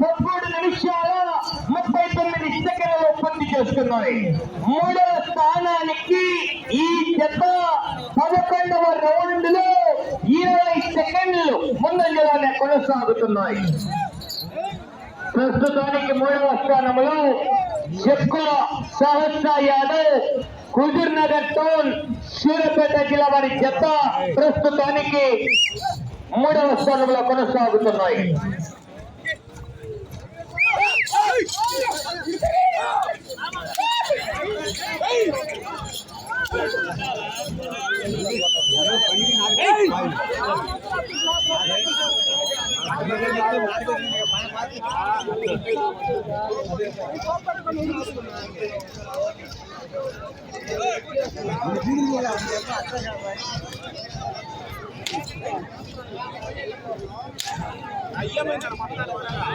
పదమూడు నిమిషాల ముప్పై తొమ్మిది సెకండ్లు పూర్తి చేసుకున్నాయి. మూడవ స్థానానికి ఈ జత పదకొండవ రౌండ్లో ఇరవై సెకండ్లు ముందంజలోనే కొనసాగుతున్నాయి. ప్రస్తుతానికి మూడవ స్థానంలో ఎక్కువ సహస్ర యాదవ్ హుజూర్ నగర్ టౌన్ సూర్యాపేట జిల్లా వారి జత ప్రస్తుతానికి మూడవ స్థానంలో కొనసాగుతున్నాయి. ఇవాళ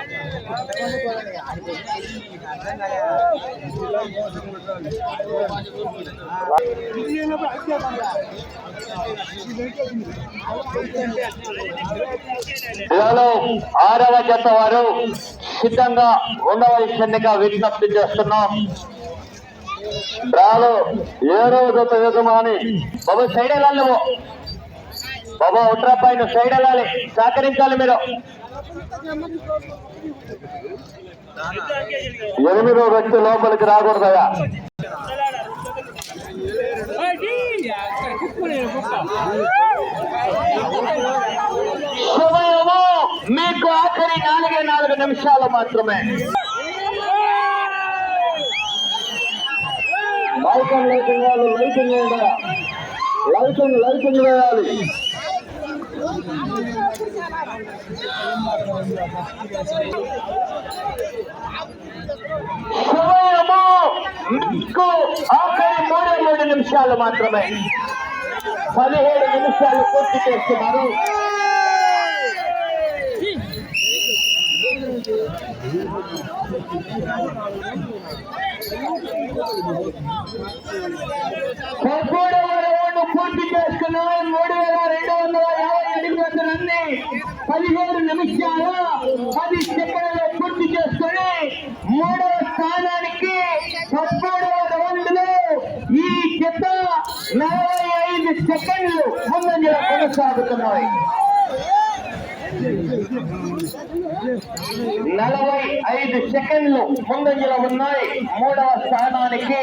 ఆరవ జత వారు సిద్ధంగా ఉండవలసిందిగా విజ్ఞప్తి చేస్తున్నాం. రాలు ఏడవ జత యజమాని బాబు సైడ్ వెళ్ళాలి నువ్వు. బాబా ఉట్రా పైన సైడ్ వెళ్ళాలి. సహకరించాలి మీరు. ఎనిమిదో వ్యక్తి లోపలికి రాకూడదయా సమయము మీకు ఆఖరి నాలుగే నాలుగు నిమిషాలు మాత్రమే. లైటింగ్ లైటింగ్ వేయాలి. లైటింగ్ లైటింగ్ లైటింగ్ వేయాలి. సమయము మీకు ఆఖరి మూడే మూడు నిమిషాలు మాత్రమే. పదిహేడు నిమిషాలు పూర్తి చేస్తున్నారు. పదమూడవ రౌండ్ పూర్తి చేసుకున్నాం. మూడు వేల పదిహేడు నిమిషాల పది పూర్తి చేసుకుని మూడవ స్థానానికి పదమూడవ రౌండ్ ఈ జత నలభై ఐదు సెకండ్లు ముందంజలో కొనసాగుతున్నాయి. నలభై ఐదు సెకండ్లు ముందంజలో ఉన్నాయి. మూడవ స్థానానికి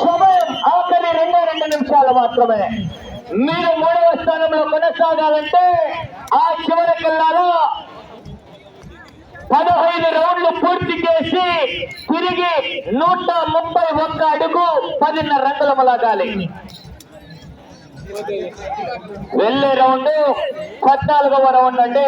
సమయం ఆఖరి రెండో రెండు నిమిషాలు మాత్రమే. మీరు మూడవ స్థానంలో కొనసాగాలంటే ఆ చివరికల్లాలో పదహైదు రౌండ్లు పూర్తి చేసి తిరిగి నూట ముప్పై ఒక్క అడుగు పదిన్నర రంగుల లాగాలి వెళ్ళే రౌండ్ పద్నాలుగవ రౌండ్ అండి.